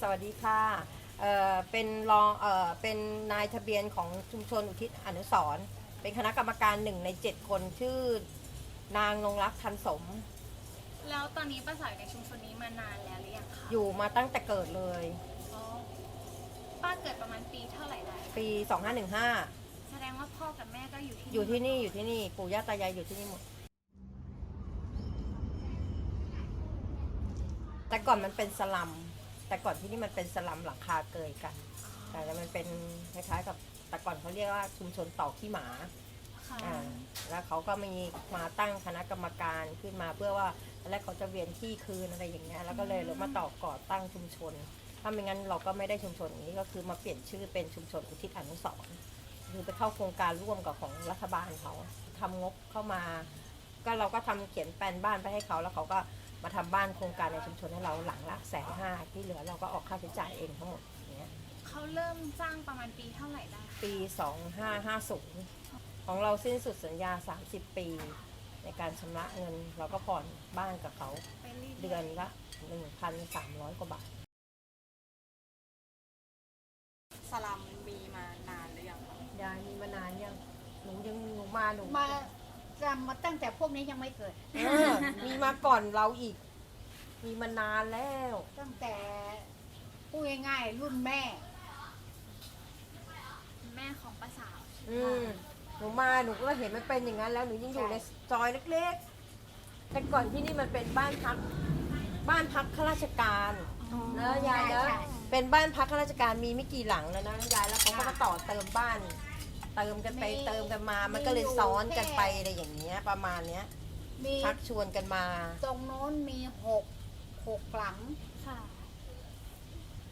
สวัสดีค่ะเอ่อเป็นรองเอ่อเป็นนายทะเบียนของชุมชนอุทิศอนุสรณ์เป็นคณะกรรมการหนึ่งในเจ็ดคนชื่อนางนงรักทันสม แล้วตอนนี้ป้าสาวอยู่ในชุมชนนี้มานานแล้วหรือยังคะอยู่มาตั้งแต่เกิดเลย อ๋อป้าเกิดประมาณปีเท่าไหร่ได้ ปี 2515 แสดงว่าพ่อกับแม่ก็อยู่ที่อยู่ที่นี่อยู่ที่นี่ปู่ย่าตายายอยู่ที่นี่หมด แต่ก่อนมันเป็นสลัม แต่ก่อนที่นี่มันเป็นสลัมหลังคาเกยกัน แต่มันเป็นคล้ายๆกับแต่ก่อนเขาเรียกว่าชุมชนต่อขี้หมาค่ะอ่าแล้วเขาก็มีมาตั้งคณะกรรมการขึ้นมาเพื่อว่าตอนแรกเขาจะเวียนที่คืนอะไรอย่างเงี้ยแล้วก็เลยเรามาต่อก่อตั้งชุมชน ถ้าไม่งั้นเราก็ไม่ได้ชุมชนนี้ก็คือมาเปลี่ยนชื่อเป็นชุมชนอุทิศอนุสรณ์คือไปเข้าโครงการร่วมกับของรัฐบาลเขาทำงบเข้ามา ก็เราก็ทำเขียนแปลนบ้านไปให้เขาแล้วเขาก็ มาทำบ้านโครงการในชุมชนให้เราหลังละแสนห้าที่เหลือเราก็ออกค่าใช้จ่ายเองทั้งหมดอย่างเงี้ยเขาเริ่มสร้างประมาณปีเท่าไหร่ได้คะปี 2550 ของเราสิ้นสุดสัญญา 30 ปี ในการชำระเงิน เราก็ผ่อนบ้านกับเขาไปเรื่อยๆเดือนละ 1,300 กว่าบาท สลัมมีมานานหรือยังคะยายมีมานานยังหนูยังหนูมาหนูมา จำมาตั้งแต่พวกนี้ยังไม่เกิด เออมีมาก่อนเราอีก มีมานานแล้ว ตั้งแต่พูดง่ายๆรุ่นแม่ แม่ของป้าสาว อืมหนูมาหนูก็เห็นมันเป็นอย่างนั้นแล้วหนูยังอยู่ในซอยเล็กๆ แต่ก่อนที่นี่มันเป็นบ้านพัก บ้านพักข้าราชการเนอะยายเนอะใช่ใช่ เป็นบ้านพักข้าราชการมีไม่กี่หลังแล้วนะยายแล้วเขาก็มาต่อเติมบ้าน เติมกันไปเติมกันมา มันก็เลยซ้อนกันไปอะไรอย่างเงี้ย ประมาณเนี้ยมีชักชวนกันมาตรงโน้นมีหกหกหลังค่ะ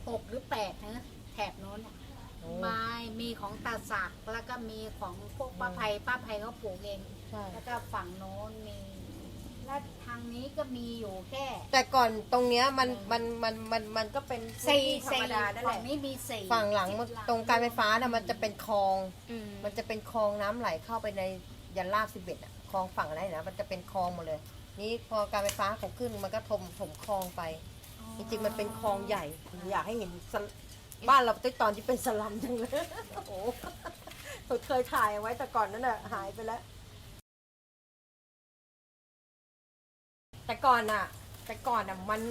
หกหรือแปดนะแถบโน้นน่ะโอ้ไม้มีของตาสักแล้วก็มีของพวกป้าอืมภัยป้าภัยเขาปลูกเอง ใช่ แล้วก็ฝั่งโน้นมี และทางนี้ก็มีอยู่แค่แต่ก่อนตรงเนี้ยมันมันมันมันมันก็เป็นพื้นสี่ที่ธรรสี่มดานั่นแหฝั่งละนี้มีสี่ฝั่งหลังมันตรงการไฟฟ้าน่ะมันจะเป็นคลองอืมมันจะเป็นคลองน้ำไหลเข้าไปในยันลาดสิบเอ็ดอะคลองฝั่งอะไรนะมันจะเป็นคลองหมดเลย นี่พอการไฟฟ้าเขาขึ้นมันก็ถมถมคลองไป จริงๆมันเป็นคลองใหญ่อยากให้เห็นสลบ้านเราตั้งตอนที่เป็นสลัมจังเลยโอ้โหเคยถ่ายเอาไว้แต่ก่อนนั้นน่ะหายไปแล้ว แต่ก่อนน่ะแต่ก่อนน่ะมัน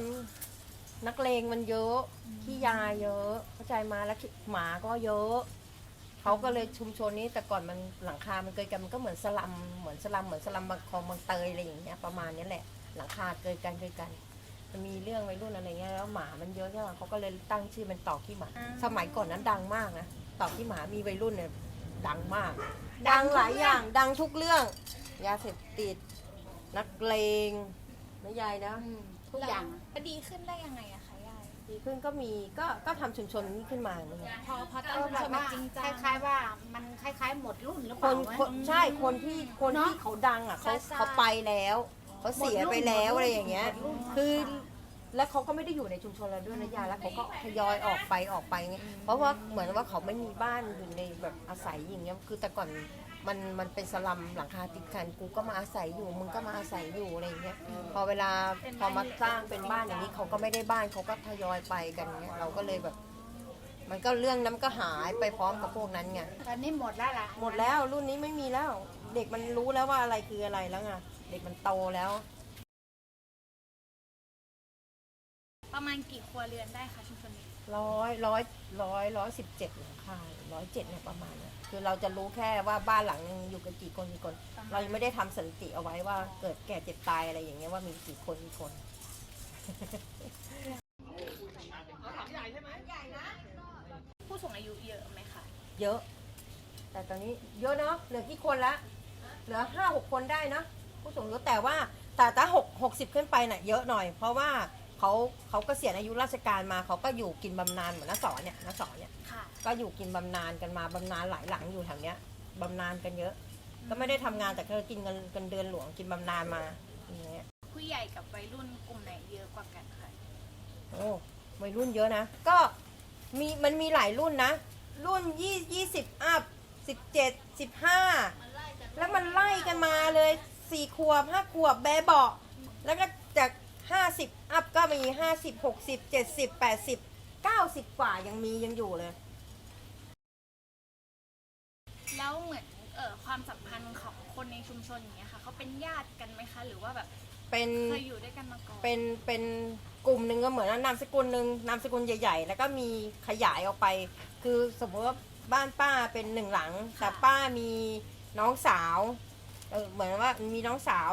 นักเลงมันเยอะขี้ยาเยอะเข้าใจมาแล้วหมาก็เยอะเขาก็เลยชุมชนนี้แต่ก่อนมันหลังคา มันเกยกันมันก็เหมือนสลัมเหมือนสลัมเหมือนสลัมบางคลองบางเตยอะไรอย่างเงี้ยประมาณนี้แหละ หลังคาเกยกันเกยกันมันมีเรื่องวัยรุ่นอะไรเงี้ยแล้วหมามันเยอะใช่ไหมเขาก็เลยตั้งชื่อเป็นต่อขี้หมา สมัยก่อนนั้นดังมากนะต่อขี้หมามีวัยรุ่นเนี่ยดังมาก ดังหลายอย่างดังทุกเรื่องยาเสพติดนักเลง นะยายนะอืมทุกอย่างแล้วดีขึ้นได้ยังไงอะคะยาย ดีขึ้นก็มีก็ก็ทำชุมชนนี้ขึ้นมาเนี่ย พอพอตั้งก็ชุมแบชนมาบว่าจริงคจังล้ายๆว่ามันคล้ายๆหมดรุ่นหรือคเปล่านวะ คนใช่คนที่คนเนอะที่เขาดังอะเขาใช่ๆเขาไปแล้วเขาเสียไปแล้วหมดรุ่นอะไรอย่างเงี้ย หมดรุ่น คือแล้วเขาก็ไม่ได้อยู่ในชุมชนเราด้วยนะยายแล้วเขาก็ทยอยออกไปออกไปไงเพราะว่าเหมือนว่าเขาไม่มีบ้านอยู่ในแบบอาศัยอย่างเงี้ยคือแต่ก่อน มันมันเป็นสลัมหลังคาติดกันกูก็มาอาศัยอยู่มึงก็มาอาศัยอยู่อะไรอย่างเงี้ยพอเวลาพอมาสร้างเป็นบ้านอย่างนี้เขาก็ไม่ได้บ้านเขาก็ทยอยไปกันเงี้ยเราก็เลยแบบ มันก็เรื่องนั้นก็หายไปพร้อมกับพวกนั้นไงตอนนี้หมดแล้วล่ะหมดแล้วรุ่นนี้ไม่มีแล้ว เด็กมันรู้แล้วว่าอะไรคืออะไรแล้วไงเด็กมันโตแล้ว ประมาณกี่ครัวเรือนได้คะชุมชนนี้ ร้อยร้อยร้อยร้อยสิบเจ็ดหลังคาร้อยเจ็ดเนี่ยประมาณเนี่ยคือเราจะรู้แค่ว่าบ้านหลังนึงอยู่กันกี่คนกี่คน เรายังไม่ได้ทำสถิติเอาไว้ว่าเกิดแก่เจ็บตายอะไรอย่างเงี้ยว่ามีกี่คนกี่คน ผู้สูงอายุเยอะไหมคะเยอะ แต่ตอนนี้เยอะเนาะเหลือกี่คนละเหลือห้าหกคนได้เนอะผู้สูงอายุแต่ว่าแต่ถ้าหกหกสิบขึ้นไปน่ะเยอะหน่อย เพราะว่า เขาเขาก็เสียณอายุราชการมาเขาก็อยู่กินบำนาญเหมือนน้าสอนเนี่ยน้าสอนเนี่ยค่ะ ก็อยู่กินบำนาญกันมาบำนาญหลายหลังอยู่แถวเนี้ยบำนาญกันเยอะ ก็ไม่ได้ทำงานแต่ก็กินเงินกันเดือนหลวงกินบำนาญมาอย่างเงี้ย ผู้ใหญ่กับวัยรุ่นกลุ่มไหนเยอะกว่ากันคะโอ้วัยรุ่นเยอะนะ ก็มีมันมีหลายรุ่นนะ รุ่นยี่ยี่สิบอัพสิบเจ็ดสิบห้าแล้วมันไล่กันมาเลยสี่ขวบห้าขวบแบเบาะแล้วก็จาก ห้าสิบอัพก็มีห้าสิบหกสิบเจ็ดสิบแปดสิบเก้าสิบกว่ายังมียังอยู่เลย แล้วเหมือนเอ่อความสัมพันธ์ของคนในชุมชนอย่างเงี้ยค่ะเขาเป็นญาติกันไหมคะ หรือว่าแบบเป็นเคยอยู่ด้วยกันมาก่อนเป็นเป็นกลุ่มหนึ่งก็เหมือนว่านามสกุลหนึ่งนามสกุลใหญ่ ๆ แล้วก็มีขยายออกไป คือสมมติว่าบ้านป้าเป็นหนึ่งหลังแต่ป้ามีน้องสาวเออเหมือนว่ามีน้องสาว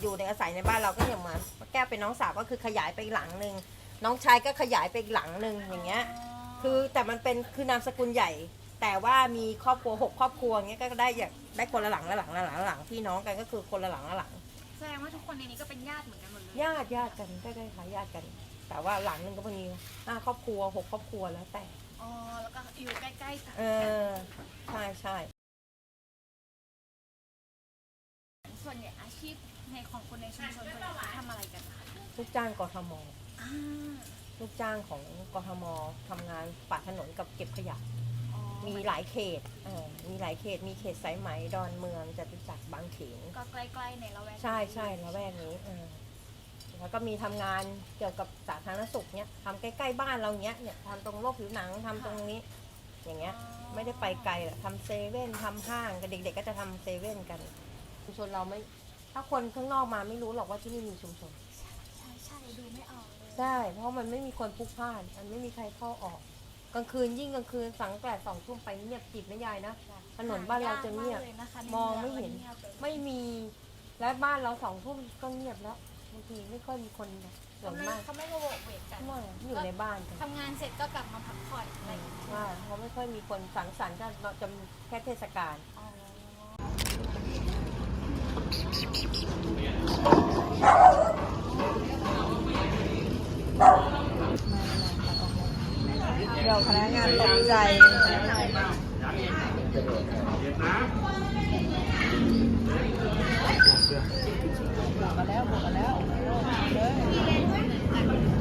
อยู่ในอาศัยในบ้านเราก็อย่างเหมือนแก้วเป็นน้องสาวก็คือขยายไปอีกหลังหนึ่งน้องชายก็ขยายไปอีกหลังหนึ่งอย่างเงี้ย คือแต่มันเป็นคือนามสกุลใหญ่ แต่ว่ามีครอบครัวหกครอบครัวอย่างเงี้ยก็ได้อย่างได้คนละหลังละหลังละหลังละหลังพี่น้องกันก็คือคนละหลังละหลังแสดงว่าทุกคนในนี้ก็เป็นญาติเหมือนกันหมดเลยญาติญาติกันใกล้ๆค่ะญาติกัน แต่ว่าหลังหนึ่งก็มีห้าครอบครัวหกครอบครัวแล้วแต่ อ๋อแล้วก็อยู่ใกล้ๆกันเออใช่ใช่ส่วนใหญ่อาชีพ ในของคนในชุมชนส่วนใหญ่เขาทำอะไรกันคะลูกจ้างกทม อ่าลูกจ้างของกทมทำงานปัดถนนกับเก็บขยะ อ๋อมีหลายเขตเออมีหลายเขต มีเขตสายไหมดอนเมืองจตุจักรบางเขน ก็ใกล้ๆในละแวกใช่ใช่ละแวกนี้เออแล้วก็มีทำงานเกี่ยวกับสาธารณสุขเนี้ยทำใกล้ๆบ้านเราเนี้ยเนี่ยทำตรงโรคผิวหนังทำตรงนี้ อย่างเงี้ย ไม่ได้ไปไกลหรอกทำเซเว่นทำห้างกับเด็กๆก็จะทำเซเว่นกันชุมชนเราไม่ ถ้าคนข้างนอกมาไม่รู้หรอกว่าที่นี่มีชุมชน ใช่ใช่ดูไม่ออกเลยใช่ เพราะมันไม่มีคนพลุกพล่าน มันไม่มีใครเข้าออก กลางคืนยิ่งกลางคืนสังแปดสองทุ่มไปเงียบจิบนะยายนะ ถนนบ้านเราจะเงียบ หากมากลนะคะในมองไม่เห็นงียบเลยไม่มี และบ้านเราสองทุ่มก็เงียบแล้วบางทีไม่ค่อยมีคนส่วนมากเขาไม่มาโบกเวกกันไม่อยู่ในบ้านกัน ทำงานเสร็จก็กลับมาพักผ่อนอะไรอย่างเงี้ยว่าเขาไม่ค่อยมีคนสังสรรค์กันเราจะมีแค่เทศกาล อ๋อ เดี๋ยวพนักงานตกใจบอกมาแล้วบอกมาแล้วเลย